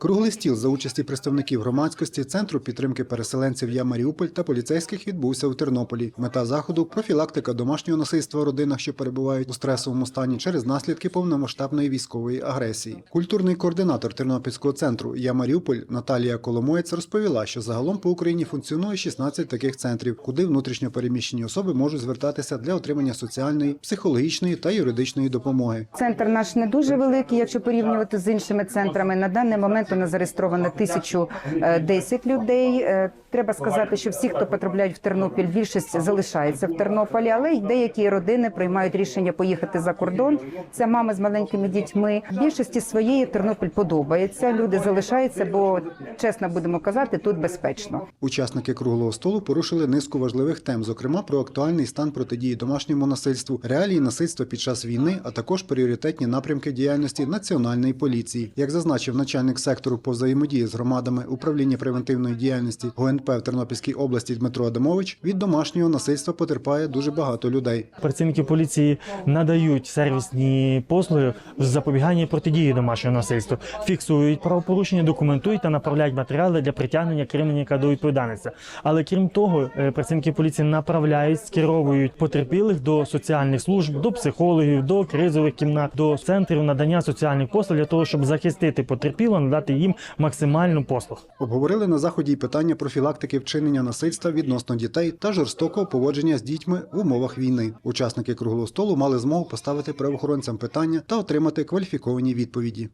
Круглий стіл за участі представників громадськості, центру підтримки переселенців Я Маріуполь та поліцейських відбувся у Тернополі. Мета заходу профілактика домашнього насильства в родинах, що перебувають у стресовому стані через наслідки повномасштабної військової агресії. Культурний координатор Тернопільського центру Я Маріуполь Наталія Коломоєць розповіла, що загалом по Україні функціонує 16 таких центрів, куди внутрішньо переміщені особи можуть звертатися для отримання соціальної, психологічної та юридичної допомоги. Центр наш не дуже великий, якщо порівнювати з іншими центрами. На даний момент у нас зареєстровано 1010 людей. Е, Треба сказати, що всі, хто потрапляють в Тернопіль, більшість залишається в Тернополі, але й деякі родини приймають рішення поїхати за кордон. Це мами з маленькими дітьми. Більшості своєї Тернопіль подобається. Люди залишаються, бо чесно будемо казати, тут безпечно. Учасники круглого столу порушили низку важливих тем, зокрема про актуальний стан протидії домашньому насильству, реалії насильства під час війни, а також пріоритетні напрямки діяльності національної поліції. Як зазначив начальник сектору по взаємодії з громадами управління превентивної діяльності ГУНП в Тернопільській області Дмитро Адамович, від домашнього насильства потерпає дуже багато людей. Працівники поліції надають сервісні послуги з запобігання і протидії домашнього насильства, фіксують правопорушення, документують та направляють матеріали для притягнення кримінальника до відповідальності. Але крім того, е, працівники поліції направляють, скеровують потерпілих до соціальних служб, до психологів, до кризових кімнат, до центрів надання соціальних послуг для того, щоб захистити потерпілого, надати їм максимальну послуг. Обговорили на заході й питання профілактики вчинення насильства відносно дітей та жорстокого поводження з дітьми в умовах війни. Учасники круглого столу мали змогу поставити правоохоронцям питання та отримати кваліфіковані відповіді.